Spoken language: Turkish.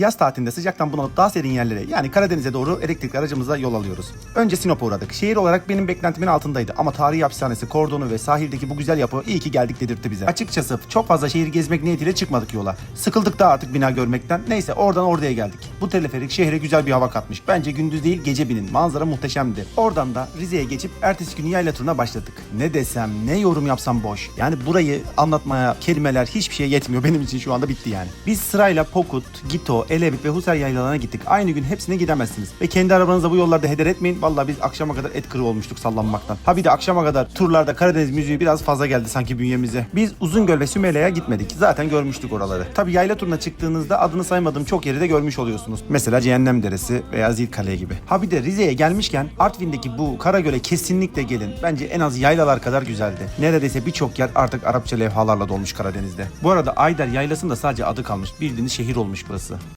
Yaz tatilinde sıcaktan bunalıp daha serin yerlere yani Karadeniz'e doğru elektrikli aracımızla yol alıyoruz. Önce Sinop'a uğradık. Şehir olarak benim beklentimin altındaydı ama tarihi hapishanesi, kordonu ve sahildeki bu güzel yapı iyi ki geldik dedirtti bize. Açıkçası çok fazla şehir gezmek niyetiyle çıkmadık yola. Sıkıldık da artık bina görmekten. Neyse oradan oraya geldik. Bu teleferik şehre güzel bir hava katmış. Bence gündüz değil gece binin. Manzara muhteşemdi. Oradan da Rize'ye geçip ertesi gün yayla turuna başladık. Ne desem ne yorum yapsam boş. Yani burayı anlatmaya kelimeler hiçbir şey yetmiyor. Benim için şu anda bitti yani. Biz sırayla Pokut, Gito, Elebit ve Husar yaylalarına gittik. Aynı gün hepsine gidemezsiniz. Ve kendi arabanızla bu yollarda heder etmeyin. Vallahi biz akşama kadar et kırığı olmuştuk sallanmaktan. Ha bir de akşama kadar turlarda Karadeniz müziği biraz fazla geldi sanki bünyemize. Biz Uzungöl ve Sümele'ye gitmedik. Zaten görmüştük oraları. Tabi yayla turuna çıktığınızda adını saymadığım çok yeri de görmüş oluyorsunuz. Mesela Cehennem Deresi veya Zilkale gibi. Ha bir de Rize'ye gelmişken Artvin'deki bu Karagöl'e kesinlikle gelin. Bence en az yaylalar kadar güzeldi. Neredeyse birçok yer artık Arapça levhalarla dolmuş Karadeniz'de. Bu arada Ayder Yaylası'nda sadece adı kalmış. Bildiğiniz şehir olmuş burası.